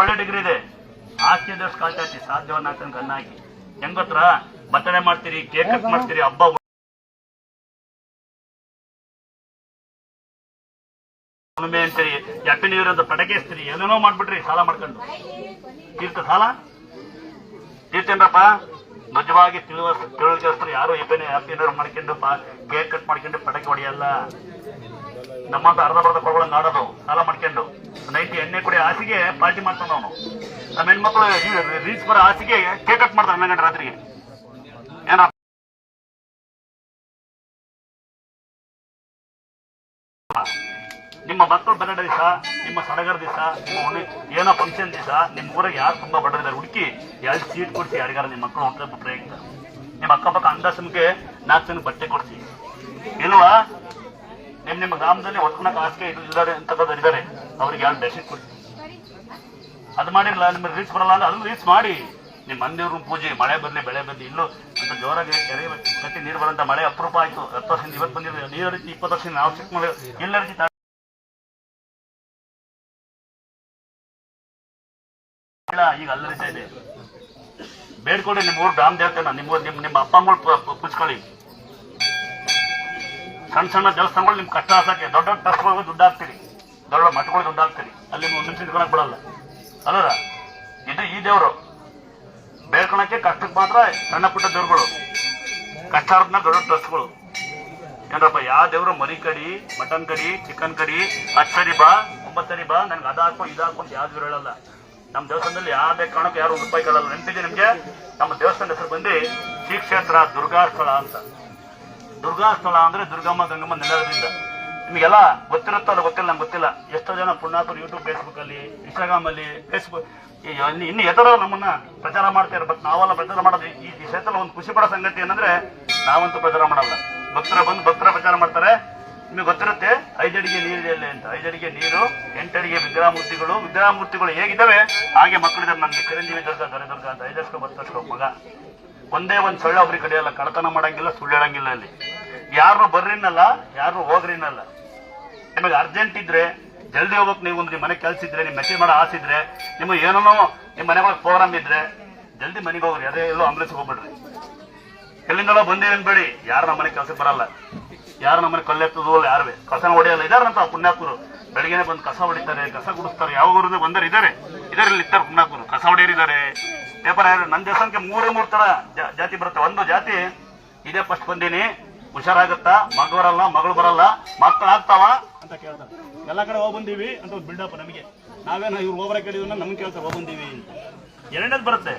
ಒಳ್ಳೆ ಡಿಗ್ರಿ ಇದೆ. ಆಸ್ತಿ ದೇಶ ಕಾಲ್ತಾಯ್ತಿ ಸಾಧ್ಯವನ್ನ ಹಾಕೊಂಡು ಕಣ್ಣು ಹಾಕಿ ಹೆಂಗ್ ಗೊತ್ತಾ ಬರ್ತಡೇ ಮಾಡ್ತೀರಿ ಕೇಕ್ ಕಟ್ ಮಾಡ್ತೀರಿ, ಹಬ್ಬ ಹುಣ್ಣಿಮೆ ಅಂತೀರಿ ಹ್ಯಾಪಿ ನ್ಯೂ ಇಯರ್ ಅಂತ ಪಟಾಕಿ ಹಚ್ತೀರಿ, ಏನೇನೋ ಮಾಡ್ಬಿಟ್ರಿ, ಸಾಲ ಮಾಡ್ಕೊಂಡು. ತೀರ್ಥ ಸಾಲ? ತೀರ್ತೇನ್ರಪ್ಪ ನಿಜವಾಗಿ ತಿಳುವ ತಿಳುವಳಿಕೆ ಯಾರು ಎಪ್ಪನೇ ಹ್ಯಾಪಿ ನ್ಯೂ ಇಯರ್ ಮಾಡ್ಕೊಂಡು ಕೇಕ್ ಕಟ್ ಮಾಡ್ಕೊಂಡು ಪಟಾಕಿ ಹೊಡೆಯಲ್ಲ. ನಮ್ಮಂತ ಅರ್ಧ ಬರ್ಧ ಕೊಡಗಳನ್ನ ಆಡೋದು, ಸಾಲ ಮಾಡ್ಕೊಂಡು ನೈಟಿ, ಎಣ್ಣೆ ಕುಡಿ ಆಸೆಗೆ ಪಾರ್ಟಿ ಮಾಡ್ತಾನ ಅವನು. ನಮ್ಮ ಹೆಣ್ಮಕ್ಳು ರೀಚ್ ಬರೋ ಆಸೆಗೆ ಕೇಕ್ ಕಟ್ ಮಾಡ್ತಾನೆ ಹನ್ನೆರಡು ಗಂಟೆ ರಾತ್ರಿಗೆ. ಏನ ನಿಮ್ಮ ಮಕ್ಕಳು ಬನ್ನಡ ದಿವಸ, ನಿಮ್ಮ ಸಡಗರ ದಿವಸ ಏನೋ ಫಂಕ್ಷನ್ ದಿವಸ, ನಿಮ್ಮ ಊರಿಗೆ ಯಾರು ತುಂಬಾ ಬಡದಿದ್ದಾರೆ ಹುಡುಕಿ, ಯಾರು ಸೀಟ್ ಕೊಡಿಸಿ, ಯಾರಿಗಾರ ನಿಮ್ಮ ಮಕ್ಕಳು ಹುಟ್ಟದ ಪ್ರಯತ್ನ. ನಿಮ್ಮ ಅಕ್ಕಪಕ್ಕ ಅಂದಾಸಮ್ಗೆ ನಾಲ್ಕು ಜನ ಬಟ್ಟೆ ಕೊಡಿಸಿ. ಇಲ್ವಾ? ನಿಮ್ ನಿಮ್ಮ ಗ್ರಾಮದಲ್ಲಿ ಒತ್ಕೊಳಕ್ ಆಸೆ ಇದ್ದಾರೆ ಅಂತ ಇದ್ದಾರೆ. ಅವ್ರಿಗೆ ಯಾರು ದರ್ಶನ ಕೊಡಿ. ಅದು ಮಾಡಿರಲ್ಲ ನಿಮ್ಗೆ ರೀಚ್ ಬರಲ್ಲ ಅಂದ್ರೆ ಅದನ್ನು ರೀಚ್ ಮಾಡಿ. ನಿಮ್ಮ ಮಂದಿರ ಪೂಜೆ ಮಳೆ ಬರಲಿ ಬೆಳೆ ಬರಲಿ ಇಲ್ಲೂ ಅಂತ ಜೋರಾಗಿ ಕೆರೆ ಕಟ್ಟಿ ನೀರು ಬರಂತ ಮಳೆ ಅಪರೂಪ ಆಯ್ತು. ಹತ್ತು ವರ್ಷದಿಂದ ಇವತ್ತು ಬಂದಿದೆ. ನೀರು ರೀತಿ ಇಪ್ಪತ್ತು ವರ್ಷದಿಂದ ನಾವು ಚೆಕ್ ಮಾಡಿ ಎಲ್ಲ ಇಲ್ಲ, ಈಗ ಅಲ್ಲರಿತಾ ಇದೆ. ಬೇಡ್ಕೊಳ್ಳಿ ನಿಮ್ಮ ಊರು ಗ್ರಾಮ ದೇವತೆ ನಿಮ್ಮ ನಿಮ್ಮ ನಿಮ್ಮ ಅಪ್ಪ ಅಮ್ಮಗಳು ಪೂಜ್ಕೊಳ್ಳಿ ಸಣ್ಣ ಸಣ್ಣ ದೇವಸ್ಥಾನಗಳು ನಿಮ್ಗೆ ಕಷ್ಟ ಹಾಕಕ್ಕೆ ದೊಡ್ಡ ದೊಡ್ಡ ಟ್ರಸ್ಟ್ಗಳಿಗೆ ದುಡ್ಡು ಹಾಕ್ತೀರಿ ದೊಡ್ಡ ಮಠಗಳು ದುಡ್ಡು ಹಾಕ್ತೀರಿ ಅಲ್ಲಿ ನೀವು ನಿಮಿಷ ಬಿಡಲ್ಲ. ಅಲ್ಲರ ಇದು ಈ ದೇವರು ಬೇಡ್ಕೊಳಕ್ಕೆ ಕಷ್ಟಕ್ಕೆ ಮಾತ್ರ ಸಣ್ಣ ಪುಟ್ಟ ದೇವ್ರುಗಳು. ಕಷ್ಟ ದೊಡ್ಡ ದೊಡ್ಡ ಟ್ರಸ್ಟ್ಗಳು ಏನಪ್ಪ ಯಾವ ದೇವರು ಮರಿ ಕಡಿ, ಮಟನ್ ಕಡಿ ಚಿಕನ್ ಕಡಿ ಹತ್ತರಿ ಬಾ ಒಂಬತ್ತರಿ ಬಾ, ನನ್ಗೆ ಅದಾಕು ಇದಾಕು ಇದು ಹಾಕೋ ಅಂತ ಯಾವ್ದು ಹೇಳಲ್ಲ. ನಮ್ಮ ದೇವಸ್ಥಾನದಲ್ಲಿ ಯಾವುದೇ ಕಾರಣಕ್ಕೂ ಯಾರು ರೂಪಾಯಿ ಕೇಳಲ್ಲ ನೆನಪಿದೆ ನಿಮ್ಗೆ? ನಮ್ಮ ದೇವಸ್ಥಾನ ಹೆಸರು ಬಂದು ಶ್ರೀ ಕ್ಷೇತ್ರ ದುರ್ಗಾಸ್ಥಳ ಅಂತ. ದುರ್ಗಾ ಸ್ಥಳ ಅಂದ್ರೆ ದುರ್ಗಮ್ಮ, ಗಂಗಮ್ಮ ನೆಲದಿಂದ ನಿಮಗೆಲ್ಲ ಗೊತ್ತಿರುತ್ತೋ ಅದು ಗೊತ್ತಿಲ್ಲ, ನಂಗೆ ಗೊತ್ತಿಲ್ಲ. ಎಷ್ಟೋ ಜನ ಪುಣ್ಯಾತರು ಯೂಟ್ಯೂಬ್ ಫೇಸ್ಬುಕ್ ಅಲ್ಲಿ ಇನ್ಸ್ಟಾಗ್ರಾಮ್ ಅಲ್ಲಿ ಫೇಸ್ಬುಕ್ ಇನ್ನು ಎದರೋ ನಮ್ಮನ್ನ ಪ್ರಚಾರ ಮಾಡ್ತಾರೆ ಬಟ್ ನಾವೆಲ್ಲ ಪ್ರಚಾರ ಮಾಡೋದು ಈ ಕ್ಷೇತ್ರ ಒಂದು ಖುಷಿ ಪಡೋ ಸಂಗತಿ ಏನಂದ್ರೆ, ನಾವಂತೂ ಪ್ರಚಾರ ಮಾಡಲ್ಲ. ಭಕ್ತರ ಬಂದು ಭಕ್ತರ ಪ್ರಚಾರ ಮಾಡ್ತಾರೆ. ನಿಮಗೆ ಗೊತ್ತಿರುತ್ತೆ ಐದಡಿಗೆ ನೀರು ಅಲ್ಲಿ ಅಂತ. ಐದಡಿಗೆ ನೀರು ಎಂಟಡಿಗೆ ವಿಗ್ರಹ ಮೂರ್ತಿಗಳು ವಿಗ್ರಹ ಮೂರ್ತಿಗಳು ಹೇಗಿದ್ದಾವೆ? ಹಾಗೆ ಮಕ್ಕಳಿದ್ದಾರೆ ನಮಗೆ. ಚಿರಂಜೀವಿ ದುರ್ಗ, ದೊರೆದುರ್ಗ ಅಂತ. ಐದಷ್ಟು ಬತ್ತು ಮಗ. ಒಂದೇ ಒಂದ್ ಸೊಳ್ಳೆ ಒಬ್ರಿಗೆ ಕಡಿಯಲ್ಲ ಕಳತನ ಮಾಡಂಗಿಲ್ಲ, ಸುಳ್ಳು ಹೇಳಂಗಿಲ್ಲ ಅಲ್ಲಿ. ಯಾರು ಬರ್ರಿನಲ್ಲ ಯಾರು ಹೋಗ್ರಿನಲ್ಲ. ನಿಮಗೆ ಅರ್ಜೆಂಟ್ ಇದ್ರೆ, ಜಲ್ದಿ ಹೋಗಕ್ ನೀವು ನಿಮ್ಮ ಮನೆ ಕೆಲ್ಸ ಇದ್ರೆ, ನಿಮ್ಮ ಮೆಸೇಜ್ ಮಾಡೋ ಆಸೆ ಇದ್ರೆ, ನಿಮಗೆ ಏನೋ ನಿಮ್ಮ ಒಳಗೆ ಪ್ರೋಗ್ರಾಮ್ ಇದ್ರೆ, ಜಲ್ದಿ ಮನೆಗೆ ಹೋಗ್ರಿ, ಅದೇ ಎಲ್ಲೋ ಆಂಬುಲೆನ್ಸ್ ಹೋಗ್ಬಿಡ್ರಿ. ಎಲ್ಲಿಂದಲೋ ಬಂದೇವೇನ್ ಬೇಡಿ ಯಾರು ನಮ್ಮ ಮನೆ ಕೆಲ್ಸಕ್ಕೆ ಬರಲ್ಲ. ಯಾರು ನಮ್ಮನೆ ಅಲ್ಲ, ಯಾರು ಕಸನ ಹೊಡೆಯಲ್ಲ ಇದಾರಂತ ಪುಣ್ಯಾಪುರು ಬೆಳಿಗ್ಗೆನೆ ಬಂದು ಕಸ ಹೊಡಿತಾರೆ, ಕಸ ಗುಡಿಸ್ತಾರೆ, ಯಾವ ಊರಿಂದ ಬಂದರೆ ಇದಾರೆ. ಇದರಲ್ಲಿ ಇರ್ತಾರೆ ಪುಣ್ಯಾಪುರು ಕಸ ಹೊಡೆಯರಿದ್ದಾರೆ ಪೇಪರ್ ಯಾರು ನನ್ನ ದೇವಸ್ಥಾನಕ್ಕೆ ಮೂರೇ ಮೂರು ತರ ಜಾತಿ ಬರುತ್ತೆ. ಒಂದು ಜಾತಿ ಇದೇ ಫಸ್ಟ್ ಬಂದೀನಿ. ಹುಷಾರಾಗುತ್ತಾ? ಮಗ ಬರಲ್ಲ ಮಗಳು ಬರಲ್ಲ. ಮಕ್ಕಳು ಆಗ್ತಾವ? ಅಂತ ಕೇಳ್ತಾರೆ. ಎಲ್ಲ ಕಡೆ ಹೋಗ್ ಬಂದೀವಿ ಅಂತ ಒಂದು ಬಿಲ್ಡಪ್ ನಮಗೆ. ನಾವೇನು ಇವ್ರು ಹೋಗ್ರ ಕೇಳಿದ್ರೆ ನಮ್ಗೆ ಕೇಳ್ತಾರೆ ಹೋಗ್ ಬಂದೀವಿ ಅಂತ. ಎರಡನೇದು ಬರುತ್ತೆ.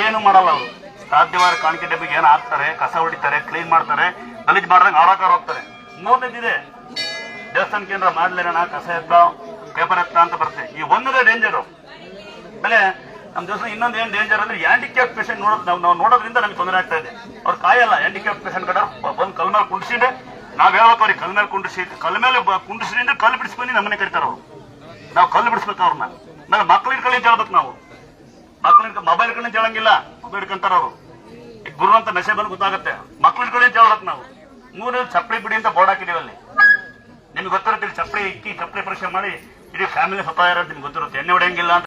ಏನು ಮಾಡಲ್ಲ ಅವರು. ಸಾಧ್ಯವಾದ ಕಾಣಿಕೆ ಡಬ್ಬಿಗೆ ಏನು ಹಾಕ್ತಾರೆ ಕಸ ಹೊಡಿತಾರೆ ಕ್ಲೀನ್ ಮಾಡ್ತಾರೆ ಗಲೀಜ್ ಮಾಡ್ದಂಗೆ ಆರಾಕಾರ ಹೋಗ್ತಾರೆ. ಮೂರನೇದಿದೆ ದೇವಸ್ಥಾನ ಕೇಂದ್ರ ಮಾಡ್ಲೇನ ಕಸ ಎತ್ತ ಪೇಪರ್ ಎತ್ತ ಅಂತ ಬರುತ್ತೆ. ಈ ಒಂದದೇ ಡೇಂಜರು ಆಮೇಲೆ ನಮ್ಮ ದೇವಸ್ಥಾನ ಇನ್ನೊಂದು ಏನು ಡೇಂಜರ್ ಅಂದ್ರೆ ಹ್ಯಾಂಡಿಕ್ಯಾಪ್ ಪೇಷಂಟ್ ನೋಡೋದು ನಾವು ನಾವು ನೋಡೋದ್ರಿಂದ ನಮ್ಗೆ ತೊಂದರೆ ಆಗ್ತಾ ಇದೆ. ಅವ್ರು ಕಾಯಲ್ಲ ಹ್ಯಾಂಡಿಕ್ಯಾಪ್ ಪೇಷಂಟ್ ಕಡೆ ಬಂದು ಕಲ್ ಮೇಲೆ ಕುಂಡಿಸಿದ್ರೆ ನಾವ್ ಹೇಳ್ಬೇಕು ಅವ್ರಿಗೆ ಕಲ್ ಮೇಲೆ ಕುಂಡಿಸಿ ಕಲ್ ಮೇಲೆ ಕುಂಡಿಸ್ರಿ ಅಂದ್ರೆ ಬಿಡಿಸ್ಕೊಂಡು ನಮ್ಮನೆ ಕರಿತಾರ ಅವ್ರು. ನಾವು ಕಲ್ಲು ಬಿಡಿಸ್ಬೇಕು ಅವ್ರನ್ನ ಆಮೇಲೆ ಮಕ್ಳಿನ ಕಳಿ ಹೇಳ್ಬೇಕು ನಾವು. ಮಕ್ಳಿನ ಮೊಬೈಲ್ ಕಡೆ ಹೇಳಂಗಿಲ್ಲ. ಮೊಬೈಲ್ ಹಿಡ್ಕೊಂತಾರ ಅವರು. ಗುರು ಅಂತ ಮೆಸೇಜ್ ಬಂದು ಗೊತ್ತಾಗುತ್ತೆ. ಮಕ್ಳಿನ ಕಡೆ ಹೇಳ್ಬೇಕು ನಾವು. ಮೂರು ಚಪ್ಪಳಿ ಬಿಡಿ ಅಂತ ಬೋರ್ಡ್ ಹಾಕಿದೀವಿ ಅಲ್ಲಿ. ನಿಮ್ಗೆ ಗೊತ್ತಿರುತ್ತೆ ಚಪ್ಪಲಿ ಇಕ್ಕಿ ಚಪ್ಪಳಿ ಪರೀಕ್ಷೆ ಮಾಡಿ ಇಡೀ ಫ್ಯಾಮಿಲಿ ಸತ್ತಾಯ ಇರೋದು ನಿಮ್ಗೆ ಗೊತ್ತಿರುತ್ತೆ. ಎಣ್ಣೆ ಹೊಡೆಯಂಗಿಲ್ಲ ಅಂತ.